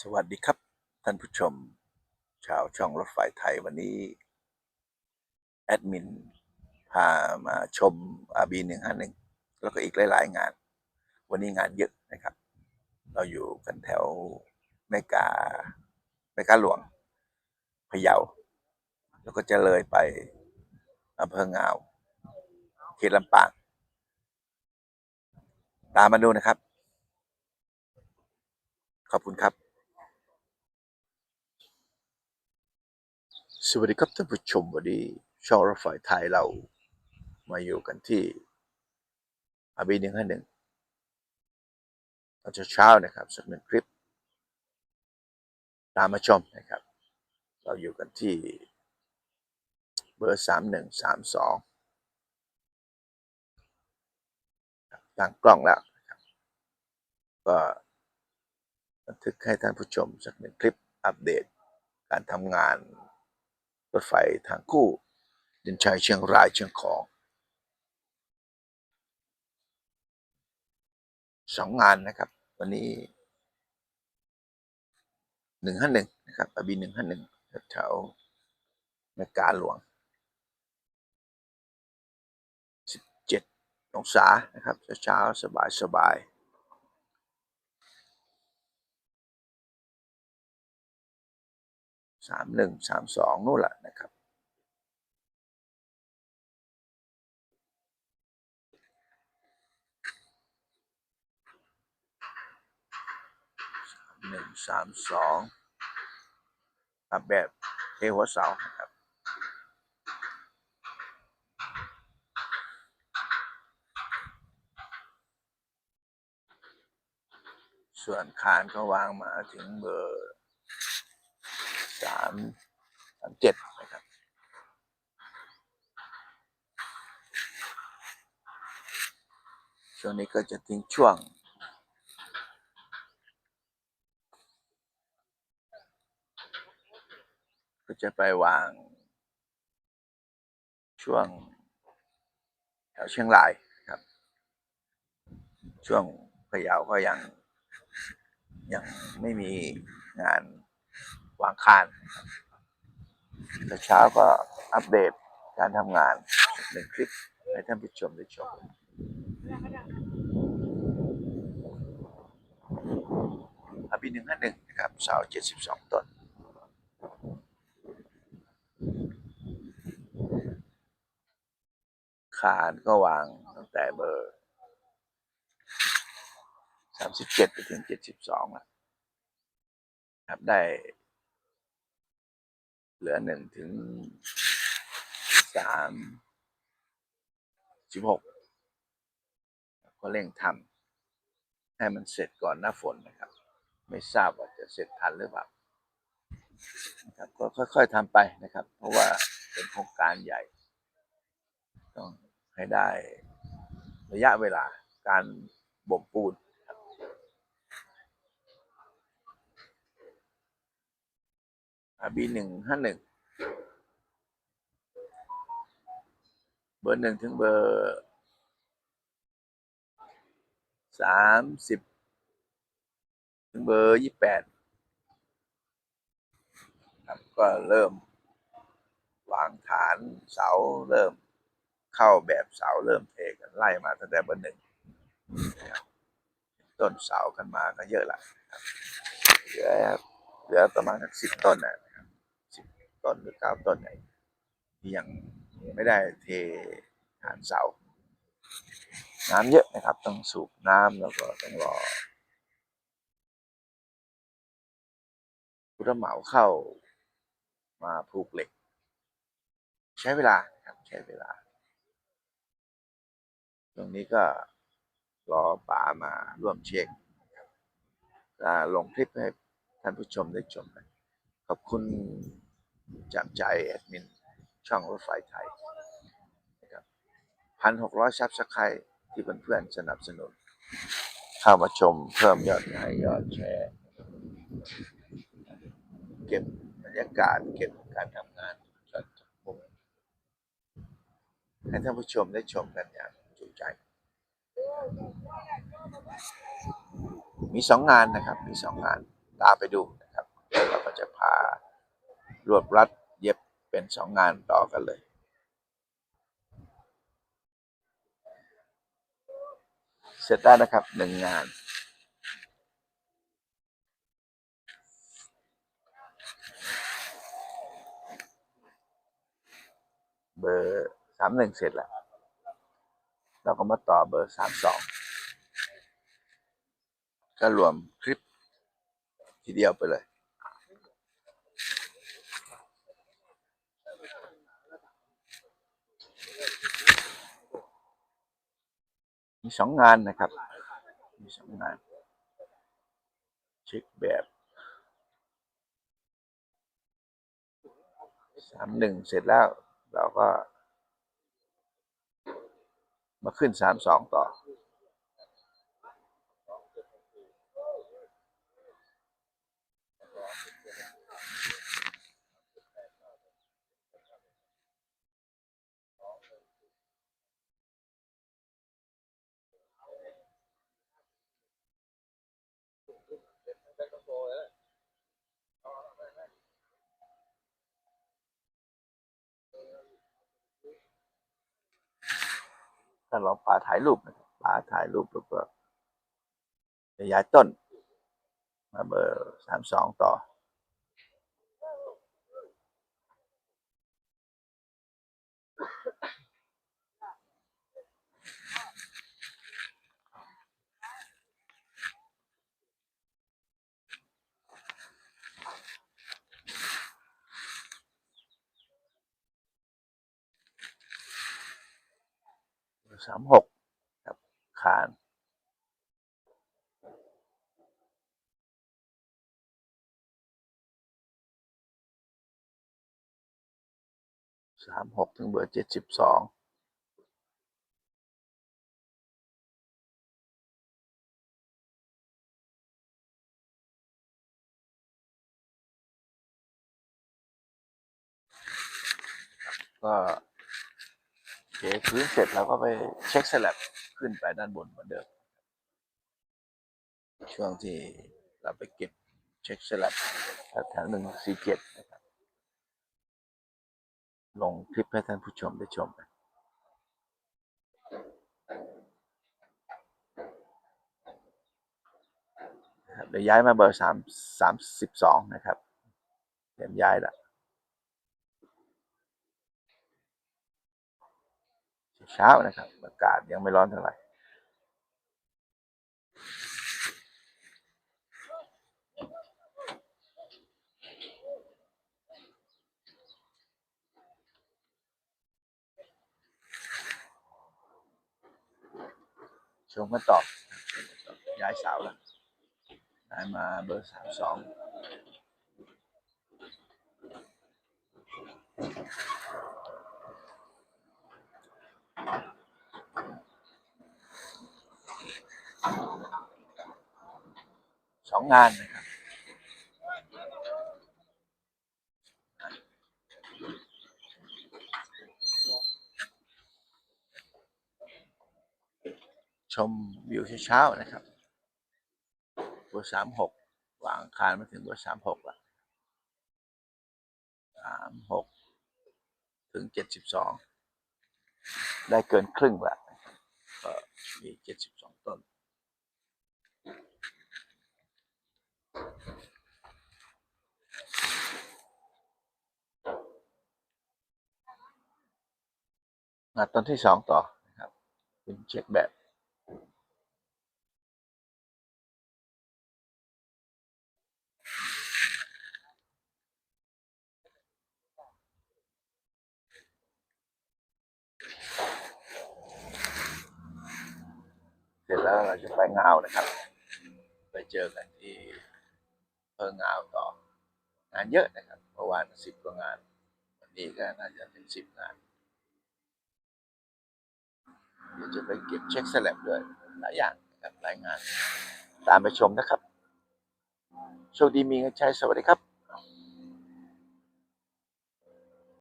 สวัสดีครับ ท่านผู้ชม ชาวช่องรถไฟไทยวันนี้ แอดมิน พามาชม RB 151แล้วก็อีกหลาย ๆ งาน วันนี้งานเยอะนะครับ เราอยู่กันแถวแม่กาแม่กาหลวงพะเยา แล้วก็จะเลยไปอำเภองาวเขตลำปางตามมาดูนะครับ ขอบคุณครับ สวัสดีครับท่านผู้ชมวันนี้ช่องรถไฟไทยเรามาอยู่กันที่อาบีหนึ่งห้าหนึ่งตอนเช้าๆนะครับสักหนึ่งคลิป ตามมาชมนะครับ เราอยู่กันที่เบอร์สามหนึ่งสามสองตั้งกล้องแล้วนะครับก็บันทึกให้ท่านผู้ชมสักหนึ่งคลิปอัปเดตการทำงาน รถไฟทางคู่ดินชัยเชียงรายเชียงของสองงานนะครับ วันนี้หนึ่งห้าหนึ่งนะครับอบีหนึ่งห้าหนึ่งแถวเมกาหลวงสิบเจ็ดองศานะครับเช้าสบายสบาย สามหนึ่งสามสองนู่นแหละนะครับ หนึ่งสามสองแบบเทหัวเสาครับส่วนคานก็วางมาถึงเบอร์ สามสามเจ็ดนะครับช่วงนี้ก็จะทิ้งช่วงก็จะไปวาง ช่วงแถวเชียงรายครับ ช่วงพะเยาก็ยังยังไม่มีงาน วางคานแต่เช้าก็อัปเดตการทำงานหนึ่งคลิปให้ท่านผู้ชมได้ชมอาบีหนึ่งห้าหนึ่งนะครับเสาเจ็ดสิบสองต้นคานก็วางตั้งแต่เบอร์สามสิบเจ็ดไปถึงเจ็ดสิบสองครับได้ เหลือหนึ่งถึงสามสิบหกก็เร่งทำให้มันเสร็จก่อนหน้าฝนนะครับ ไม่ทราบว่าจะเสร็จทันหรือเปล่านะครับก็ค่อยๆทำไปนะครับ เพราะว่าเป็นโครงการใหญ่ ต้องให้ได้ระยะเวลาการบ่มปูนครั บบีหนึ่งห้าหนึ่งเบอร์หนึ่งถึงเบอร์สามสิบถึงเบอร์ยี่แปดครับก็เริ่ม วางฐานเสาเริ่มเข้าแบบเสาเริ่มเทกันไล่มาตั้งแต่เบอร์หนึ่งต้นเสากันมาก็เยอะละนะครับเหลือเหลือประมาณสิบต้นนะ ต้นหรือเก้าต้นเนี่ยที่ยังไม่ได้เทฐานเสา น้ำเยอะนะครับ ต้องสูบน้ำแล้วก็ต้องรอผู้รับเหมาเข้ามาผูกเหล็ก ใช้เวลาครับใช้เวลา ตรงนี้ก็รอป๋ามาร่วมเช็คนะลงคลิปให้ท่านผู้ชมได้ชมกันขอบคุณ จากใจแอดมินช่องรถไฟไทยนะครับพันหกร้อยซับสไครต์ที่เพื่อนๆสนับสนุน เข้ามาชมเพิ่มยอดไลค์ยอดแชร์ เก็บบรรยากาศเก็บการทำงานช็อตจากมุมให้ท่านผู้ชมได้ชมกันอย่างจุใจ มีสองงานนะครับ มีสองงานตามไปดูนะครับเดี๋ยวเราก็จะพา รวบรัดเย็บเป็นสองงานต่อกันเลย เสร็จได้นะครับหนึ่งงาน เบอร์สามหนึ่งเสร็จแล้ว เราก็มาต่อเบอร์สามสองก็รวมคลิปทีเดียวไปเลย มีสองงานนะครับ มีสองงาน เช็คแบบสามหนึ่งเสร็จแล้วเราก็ มาขึ้นสามสองต่อ ถ้าเราป่าถ่ายรูปป่าถ่ายรูปแล้วก็ย้ายต้นมาเบอร์สามสองต่อ สามหกครับคานสามหกถึงเบอร์เจ็ดสิบสองก็ เทพื้นเสร็จเราก็ไปเช็คสลับขึ้นไปด้านบนเหมือนเดิม ช่วงที่เราไปเก็บเช็คสลับแถวหนึ่งสี่เจ็ดนะครับลงคลิปให้ท่านผู้ชมได้ชมกันะครับเดี๋ยวย้ายมาเบอร์สามสามสิบสองนะครับเตรียมย้ายละ เช้านะครับ อากาศยังไม่ร้อนเท่าไหร่ชมกันต่อย้ายเสาแล้วย้ายมาเบอร์สามสองส องงานนะครับชมวิวเช้าๆนะครับบอร์สามหกวางคารมาถึงบอร์สามหกละสามหกถึงเจ็ดสิบสองได้เกินครึ่งละก็มีเจ็ดสิบสองต้น มาต้นที่สองต่อนะครับ เป็นเช็คแบบเสร็จแล้วเราจะไปงานะครับ ไปเจอกันที่เพิ่งงาต่อ งานเยอะนะครับเมื่อวานสิบกว่างาน วันนี้ก็น่าจะเป็นสิบงาน เดี๋ยวจะไปเก็บเช็คสลับด้วยหลายอย่างนะครับหลายงาน ตามไปชมนะครับ โชคดีมีเงินใช้สวัสดีครับ